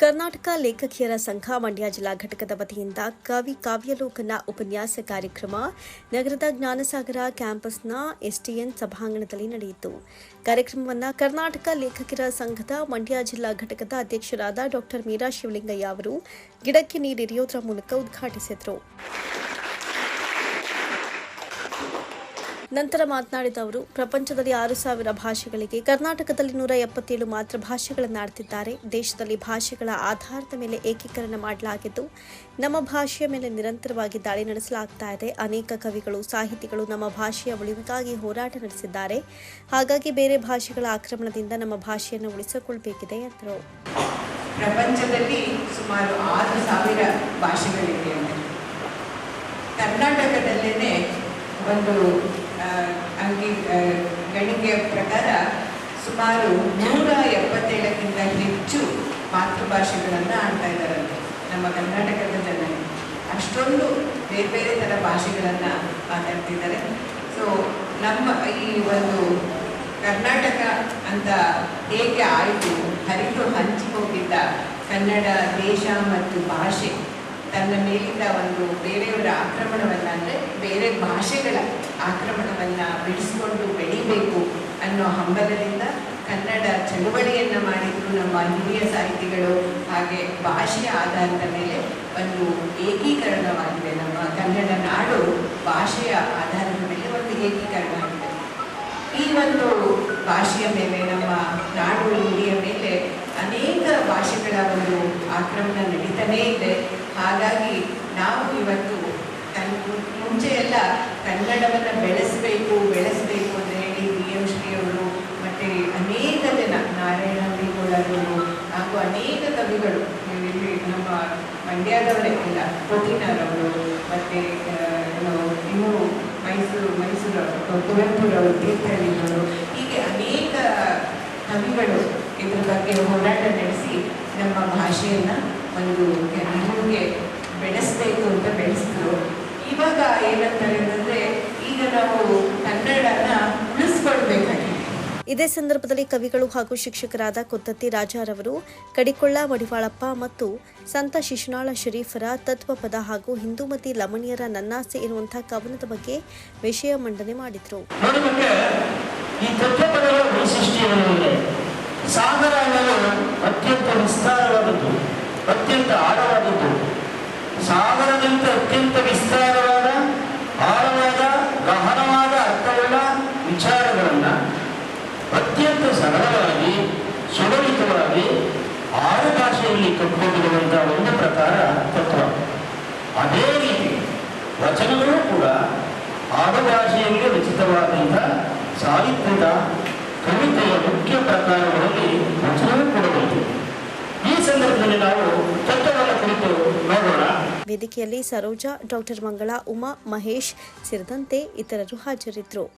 ಕರ್ನಾಟಕ ಲೇಖಕಿಯರ ಸಂಘ ಮಂಡ್ಯ ಜಿಲ್ಲಾ ಘಟಕದ ವತಿಯಿಂದ ಕವಿ ಕಾವ್ಯಲೋಕನ ಉಪನ್ಯಾಸ ಕಾರ್ಯಕ್ರಮ ನಗರದ ಜ್ಞಾನಸಾಗರ ಕ್ಯಾಂಪಸ್ನ ಎಸ್ಟಿಎನ್ ಸಭಾಂಗಣದಲ್ಲಿ ನಡೆಯಿತು. ಕಾರ್ಯಕ್ರಮವನ್ನು ಕರ್ನಾಟಕ ಲೇಖಕರ ಸಂಘದ ಮಂಡ್ಯ ಜಿಲ್ಲಾ ಘಟಕದ ಅಧ್ಯಕ್ಷರಾದ ಡಾಕ್ಟರ್ ಮೀರಾ ಶಿವಲಿಂಗಯ್ಯ ಅವರು ಗಿಡಕ್ಕೆ ನೀರಿರಿಯೋದರ ಮೂಲಕ ಉದ್ಘಾಟಿಸಿದರು. ನಂತರ ಮಾತನಾಡಿದ ಅವರು, ಪ್ರಪಂಚದಲ್ಲಿ ಆರು ಸಾವಿರ ಭಾಷೆಗಳಿಗೆ ಕರ್ನಾಟಕದಲ್ಲಿ ನೂರ ಎಪ್ಪತ್ತೇಳು ಮಾತೃ ಭಾಷೆಗಳನ್ನು ಆಡ್ತಿದ್ದಾರೆ. ದೇಶದಲ್ಲಿ ಭಾಷೆಗಳ ಆಧಾರದ ಮೇಲೆ ಏಕೀಕರಣ ಮಾಡಲಾಗಿದ್ದು, ನಮ್ಮ ಭಾಷೆಯ ಮೇಲೆ ನಿರಂತರವಾಗಿ ದಾಳಿ ನಡೆಸಲಾಗ್ತಾ ಇದೆ. ಅನೇಕ ಕವಿಗಳು, ಸಾಹಿತಿಗಳು ನಮ್ಮ ಭಾಷೆಯ ಉಳಿವಿಗಾಗಿ ಹೋರಾಟ ನಡೆಸಿದ್ದಾರೆ. ಹಾಗಾಗಿ ಬೇರೆ ಭಾಷೆಗಳ ಆಕ್ರಮಣದಿಂದ ನಮ್ಮ ಭಾಷೆಯನ್ನು ಉಳಿಸಿಕೊಳ್ಬೇಕಿದೆ ಎಂದರು. ಪ್ರಪಂಚದಲ್ಲಿ ಸುಮಾರು ಆರು ಸಾವಿರ ಭಾಷೆಗಳಿವೆ ಕರ್ನಾಟಕದಲ್ಲೇ ಒಂದು ಆ, ಗಣಿಗೆಯ ಪ್ರಕಾರ ಸುಮಾರು ನೂರ ಎಪ್ಪತ್ತೇಳಕ್ಕಿಂತ ಹೆಚ್ಚು ಮಾತೃಭಾಷೆಗಳನ್ನು ಆಡ್ತಾ ಇದ್ದಾರಂತೆ ನಮ್ಮ ಕರ್ನಾಟಕದ ಜನರು ಅಷ್ಟೊಂದು ಬೇರೆ ಬೇರೆ ಥರ ಭಾಷೆಗಳನ್ನು ಮಾತಾಡ್ತಿದ್ದಾರೆ. ಸೊ ನಮ್ಮ ಈ ಒಂದು ಕರ್ನಾಟಕ ಅಂತ ಹೇಗೆ ಆಯಿತು ಹರಿದು ಹಂಚಿ ಹೋಗಿದ್ದ ಕನ್ನಡ ದೇಶ ಮತ್ತು ಭಾಷೆ ತನ್ನ ಮೇಲಿಂದ ಒಂದು ಬೇರೆಯವರ ಆಕ್ರಮಣವನ್ನು ಅಂದರೆ ಬೇರೆ ಭಾಷೆಗಳ ಅನ್ನೋ ಹಂಬಲದಿಂದ ಕನ್ನಡ ಚಳುವಳಿಯನ್ನು ಮಾಡಿದ್ರು ನಮ್ಮ ಹಿರಿಯ ಸಾಹಿತಿಗಳು. ಹಾಗೆ ಭಾಷೆಯ ಆಧಾರದ ಮೇಲೆ ಒಂದು ಏಕೀಕರಣವಾಗಿದೆ. ನಮ್ಮ ಕನ್ನಡ ನಾಡು ಭಾಷೆಯ ಆಧಾರದ ಮೇಲೆ ಒಂದು ಏಕೀಕರಣ ಆಗಿದೆ ಈ ಒಂದು ಭಾಷೆಯ ಮೇಲೆ, ನಮ್ಮ ನಾಡು ಹಿರಿಯ ಮೇಲೆ ಅನೇಕ ಭಾಷೆಗಳ ಒಂದು ಆಕ್ರಮಣ ನಡೀತಾನೇ ಇದೆ. ಹಾಗಾಗಿ ನಾವು ಇವತ್ತು ಕನ್ ಮುಂಚೆ ಎಲ್ಲ ಕನ್ನಡವನ್ನು ಬೆಳೆಸಬೇಕು ಬೆಳೆಸಬೇಕು ಅಂತ ಹೇಳಿ ಬಿ ಎಂ ಶ್ರೀಯವರು ಮತ್ತು ಅನೇಕ ಜನ ನಾರಾಯಣ ಹಳ್ಳಿಗೋಳರು ಹಾಗೂ ಅನೇಕ ಕವಿಗಳು ಇಲ್ಲಿ ನಮ್ಮ ಮಂಡ್ಯದವರೇ ಇಲ್ಲ ಕೋಟಿನಾರವರು ಮತ್ತು ಏನು ಇನ್ನೂ ಮೈಸೂರು, ಮೈಸೂರವರು ಕುವೆಂಪುರವರು, ತೀರ್ಥಹಳ್ಳಿಯವರು, ಹೀಗೆ ಅನೇಕ ಕವಿಗಳು ಇದ್ರ ಬಗ್ಗೆ ಹೋರಾಟ ನಡೆಸಿ ನಮ್ಮ ಭಾಷೆಯನ್ನು ಒಂದು ಬೆಳೆಸಬೇಕು ಅಂತ ಬೆಳೆಸಿದ್ರು. ಇದೇ ಸಂದರ್ಭದಲ್ಲಿ ಕವಿಗಳು ಹಾಗೂ ಶಿಕ್ಷಕರಾದ ಕೊತ್ತತ್ತಿ ರಾಜಾರವರು ಕಡಿಕೊಳ್ಳ, ಮಡಿವಾಳಪ್ಪ ಮತ್ತು ಸಂತ ಶಿಶುನಾಳ ಶರೀಫರ ತತ್ವಪದ ಹಾಗೂ ಹಿಂದೂಮತಿ ಲಮಣಿಯರ ನನ್ನಾಸೆ ಇರುವಂತಹ ಕವನದ ಬಗ್ಗೆ ವಿಷಯ ಮಂಡನೆ ಮಾಡಿದರು. ಸಾಗರ ಅತ್ಯಂತ ವಿಸ್ತಾರವಾದದ್ದು, ಅತ್ಯಂತ ಆಳವಾದದ್ದು. ಸಾಗರದಂತೆ ಅತ್ಯಂತ ವಿಸ್ತಾರವಾದ, ಆಳವಾದ ಅತ್ಯಂತ ಸರಳವಾಗಿ, ಸುಲಲಿತವಾಗಿ ಆರು ಭಾಷೆಯಲ್ಲಿ ಕಟ್ಟಿಕೊಂಡಿರುವಂತಹ ಒಂದು ಪ್ರಕಾರ ತತ್ವ. ಅದೇ ರೀತಿ ವಚನಗಳು ಕೂಡ ಆರು ಭಾಷೆಯಲ್ಲಿ ರಚಿತವಾದಂಥ ಸಾಹಿತ್ಯದ ಕವಿತೆಯ ಮುಖ್ಯ ಪ್ರಕಾರಗಳಲ್ಲಿ ವಚನವೂ ಕೂಡ ಈ ಸಂದರ್ಭದಲ್ಲಿ ನಾವು ತತ್ವಗಳ ಕುರಿತು ನೋಡೋಣ. ವೇದಿಕೆಯಲ್ಲಿ ಸರೋಜಾ, ಡಾಕ್ಟರ್ ಮಂಗಳ, ಉಮಾ, ಮಹೇಶ್, ಸೇರಿದಂತೆ ಇತರರು ಹಾಜರಿದ್ದರು